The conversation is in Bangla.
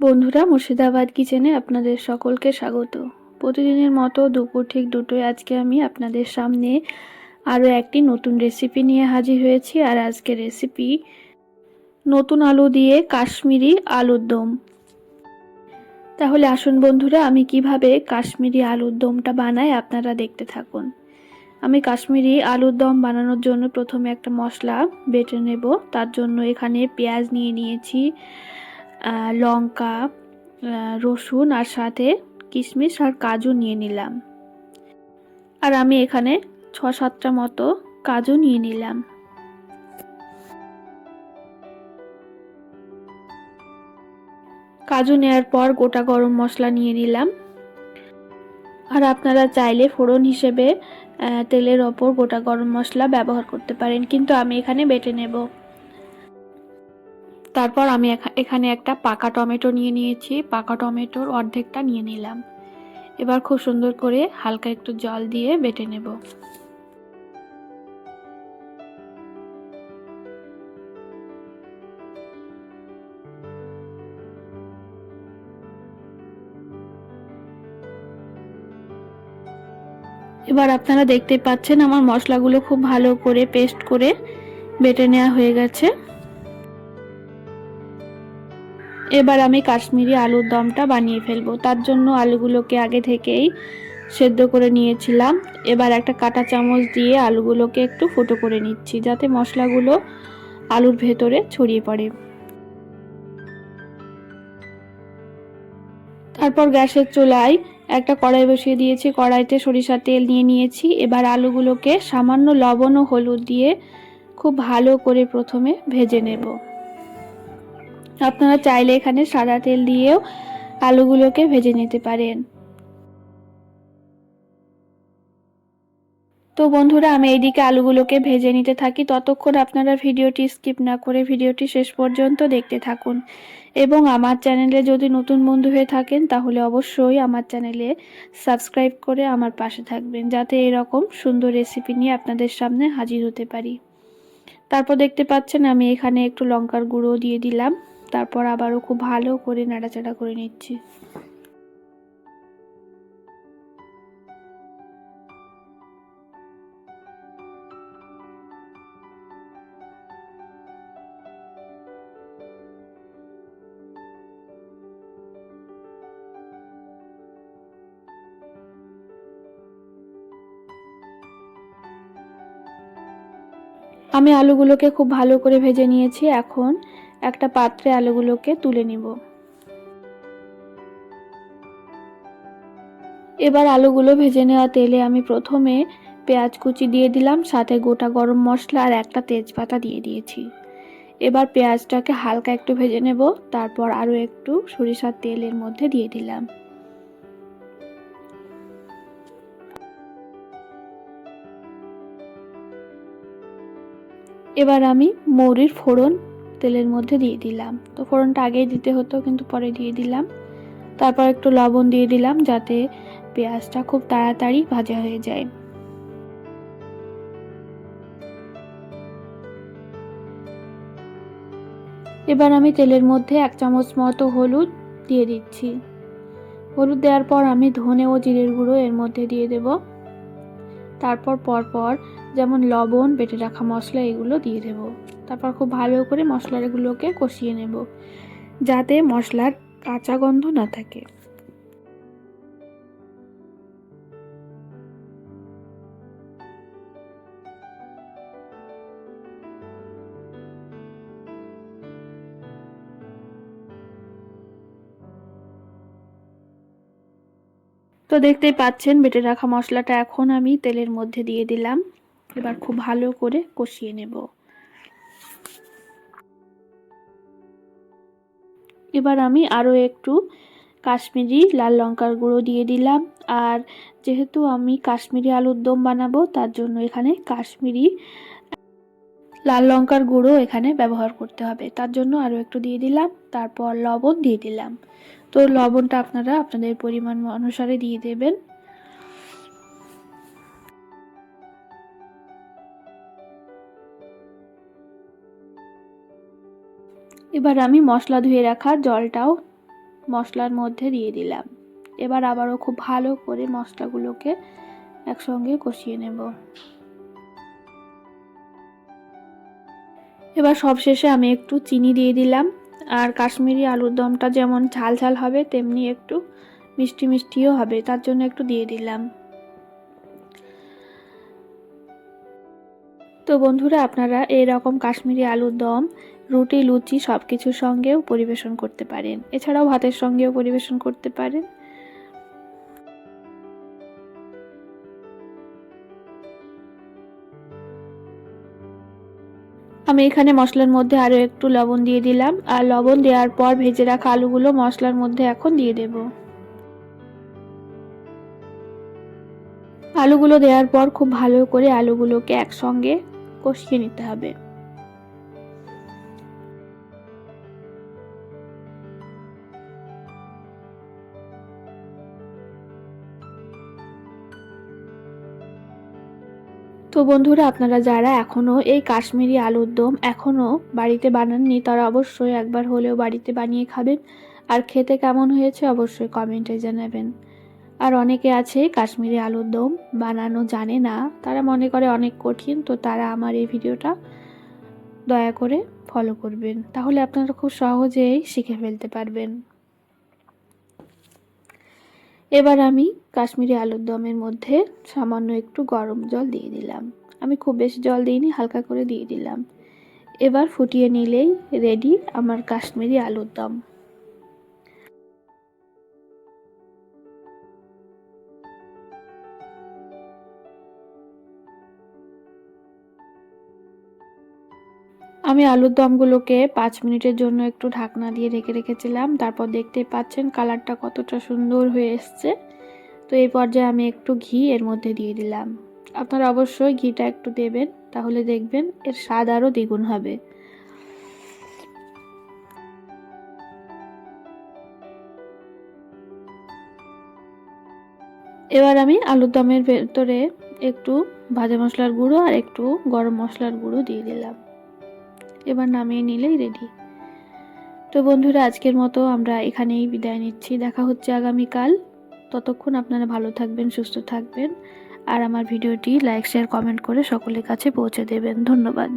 বন্ধুরা, মুর্শিদাবাদ কিচেনে আপনাদের সকলকে স্বাগত। প্রতিদিনের মতো দুপুর ঠিক দুটোয় আজকে আমি আপনাদের সামনে আরও একটি নতুন রেসিপি নিয়ে হাজির হয়েছি। আর আজকে রেসিপি নতুন আলু দিয়ে কাশ্মীরি আলুর দম। তাহলে আসুন বন্ধুরা, আমি কীভাবে কাশ্মীরি আলুর দমটা বানাই আপনারা দেখতে থাকুন। আমি কাশ্মীরি আলুর দম বানানোর জন্য প্রথমে একটা মশলা বেটে নেব। তার জন্য এখানে পেঁয়াজ নিয়ে নিয়েছি লঙ্কা রসুন আর সাথে কিশমিশ আর কাজু নিয়ে নিলাম। আর আমি এখানে ছ সাতটা মতো কাজু নিয়ে নিলাম। কাজু নেওয়ার পর গোটা গরম মশলা নিয়ে নিলাম। আর আপনারা চাইলে ফোড়ন হিসেবে তেলের ওপর গোটা গরম মশলা ব্যবহার করতে পারেন, কিন্তু আমি এখানে বেটে নেব। তারপর আমি এখানে একটা পাকা টমেটো নিয়ে নিয়েছি। পাকা টমেটোর অর্ধেকটা নিয়ে নিলাম। এবার খুব সুন্দর করে হালকা একটু জল দিয়ে বেটে নেব। এবার আপনারা দেখতে পাচ্ছেন আমার মশলাগুলো খুব ভালো করে পেস্ট করে বেটে নেওয়া হয়ে গেছে। এবার আমি কাশ্মীরি আলুর দমটা বানিয়ে ফেলব। তার জন্য আলুগুলোকে আগে থেকেই সেদ্ধ করে নিয়েছিলাম। এবার একটা কাঁটা চামচ দিয়ে আলুগুলোকে একটু ফুটো করে নিচ্ছি, যাতে মশলাগুলো আলুর ভেতরে ছড়িয়ে পড়ে। তারপর গ্যাসের চুলায় একটা কড়াই বসিয়ে দিয়েছি। কড়াইতে সরিষার তেল নিয়ে নিয়েছি। এবার আলুগুলোকে সামান্য লবণ ও হলুদ দিয়ে খুব ভালো করে প্রথমে ভেজে নেব। আপনারা চাইলে এখানে সাদা তেল দিয়েও আলুগুলোকে ভেজে নিতে পারেন। তো বন্ধুরা, আমি এইদিকে আলুগুলোকে ভেজে নিতে থাকি। ততক্ষণ আপনারা ভিডিওটি স্কিপ না করে ভিডিওটি শেষ পর্যন্ত দেখতে থাকুন। এবং আমার চ্যানেলে যদি নতুন বন্ধু হয়ে থাকেন, তাহলে অবশ্যই আমার চ্যানেলে সাবস্ক্রাইব করে আমার পাশে থাকবেন, যাতে এরকম সুন্দর রেসিপি নিয়ে আপনাদের সামনে হাজির হতে পারি। তারপর দেখতে পাচ্ছেন, আমি এখানে একটু লঙ্কার গুঁড়ো দিয়ে দিলাম। তারপর আবারও খুব ভালো করে নাড়াচাড়া করে নিচ্ছি। আমি আলুগুলোকে খুব ভালো করে ভেজে নিয়েছি। এখন একটা পাত্রে আলুগুলোকে তুলে নিব। এবার আলুগুলো ভেজে নেওয়া তেলে আমি প্রথমে পেঁয়াজ কুচি দিয়ে দিলাম, সাথে গোটা গরম মশলা আর একটা তেজপাতা দিয়ে দিয়েছি। এবার পেঁয়াজটাকে হালকা একটু ভেজে নেব, তারপর আরও একটু সরিষার তেলের মধ্যে দিয়ে দিলাম। এবার আমি মৌরির ফোড়ন তেলের মধ্যে দিয়ে দিলাম। তো ফোড়নটা আগেই দিতে হতো, কিন্তু পরে দিয়ে দিলাম। তারপর একটু লবণ দিয়ে দিলাম যাতে পেঁয়াজটা খুব তাড়াতাড়ি ভাজা হয়ে যায়। এবার আমি তেলের মধ্যে এক চামচ মতো হলুদ দিয়ে দিচ্ছি। হলুদ দেওয়ার পর আমি ধনে ও জিরের গুঁড়ো এর মধ্যে দিয়ে দেব। তারপর পরপর যেমন লবণ, বেটে রাখা মশলা এগুলো দিয়ে দেব। তারপর খুব ভালো করে মশলাগুলোকে কষিয়ে নেব, যাতে মশলার কাঁচা গন্ধ না থাকে। তো দেখতেই পাচ্ছেন, বেটে রাখা মশলাটা এখন আমি তেলের মধ্যে দিয়ে দিলাম। এবার খুব ভালো করে কষিয়ে নেব। এবার আমি আরও একটু কাশ্মীরি লাল লঙ্কার গুঁড়ো দিয়ে দিলাম। আর যেহেতু আমি কাশ্মীরি আলুর দম বানাবো, তার জন্য এখানে কাশ্মীরি লাল লঙ্কার গুঁড়ো এখানে ব্যবহার করতে হবে। তার জন্য আরও একটু দিয়ে দিলাম, তারপর লবণ দিয়ে দিলাম। তো লবণটা আপনারা আপনাদের পরিমাণ অনুসারে দিয়ে দেবেন। এবার আমি মশলা ধুয়ে রাখা জলটাও মশলার মধ্যে দিয়ে দিলাম। এবার আবারও খুব ভালো করে মশলাগুলোকে একসঙ্গে কষিয়ে নেব। এবার সবশেষে আমি একটু চিনি দিয়ে দিলাম। আর কাশ্মীরি আলুর দমটা যেমন ঝাল ঝাল হবে, তেমনি একটু মিষ্টি মিষ্টিও হবে, তার জন্য একটু দিয়ে দিলাম। তো বন্ধুরা, আপনারা এরকম কাশ্মীরি আলুর দম, রুটি, লুচি সব কিছুর সঙ্গেও পরিবেশন করতে পারেন। এছাড়াও ভাতের সঙ্গেও পরিবেশন করতে পারেন। আমি এখানে মশলার মধ্যে আরও একটু লবণ দিয়ে দিলাম, আর লবণ দেওয়ার পর ভেজে রাখা আলুগুলো মশলার মধ্যে এখন দিয়ে দেব। আলুগুলো দেওয়ার পর খুব ভালো করে আলুগুলোকে একসঙ্গে কষিয়ে নিতে হবে। তো বন্ধুরা, আপনারা যারা এখনও এই কাশ্মীরি আলুর দম এখনও বাড়িতে বানাননি, তারা অবশ্যই একবার হলেও বাড়িতে বানিয়ে খাবেন। আর খেতে কেমন হয়েছে অবশ্যই কমেন্টে জানাবেন। আর অনেকে আছে কাশ্মীরি আলুর দম বানানো জানে না, তারা মনে করে অনেক কঠিন, তো তারা আমার এই ভিডিওটা দয়া করে ফলো করবেন। তাহলে আপনারা খুব সহজেই শিখে ফেলতে পারবেন। এবার আমি কাশ্মীরি আলুর দমের মধ্যে সামান্য একটু গরম জল দিয়ে দিলাম। আমি খুব বেশি জল দিইনি, হালকা করে দিয়ে দিলাম। এবার ফুটিয়ে নিলেই রেডি আমার কাশ্মীরি আলুর দম। আমি আলুর দমগুলোকে পাঁচ মিনিটের জন্য একটু ঢাকনা দিয়ে রেখে রেখেছিলাম। তারপর দেখতে পাচ্ছেন কালারটা কতটা সুন্দর হয়ে এসছে। তো এই পর্যায়ে আমি একটু ঘি এর মধ্যে দিয়ে দিলাম। আপনারা অবশ্যই ঘিটা একটু দেবেন, তাহলে দেখবেন এর স্বাদ আরও দ্বিগুণ হবে। এবার আমি আলুর দমের ভেতরে একটু ভাজা মশলার গুঁড়ো আর একটু গরম মশলার গুঁড়ো দিয়ে দিলাম। এবার নামিয়ে নিলেই রেডি তো বন্ধুরা, আজকের মতো আমরা এখানেই বিদায় নিচ্ছি। দেখা হচ্ছে আগামীকাল। ততক্ষণ আপনারা ভালো থাকবেন, সুস্থ থাকবেন। আর আমার ভিডিওটি লাইক শেয়ার কমেন্ট করে সকলের কাছে পৌঁছে দেবেন। ধন্যবাদ।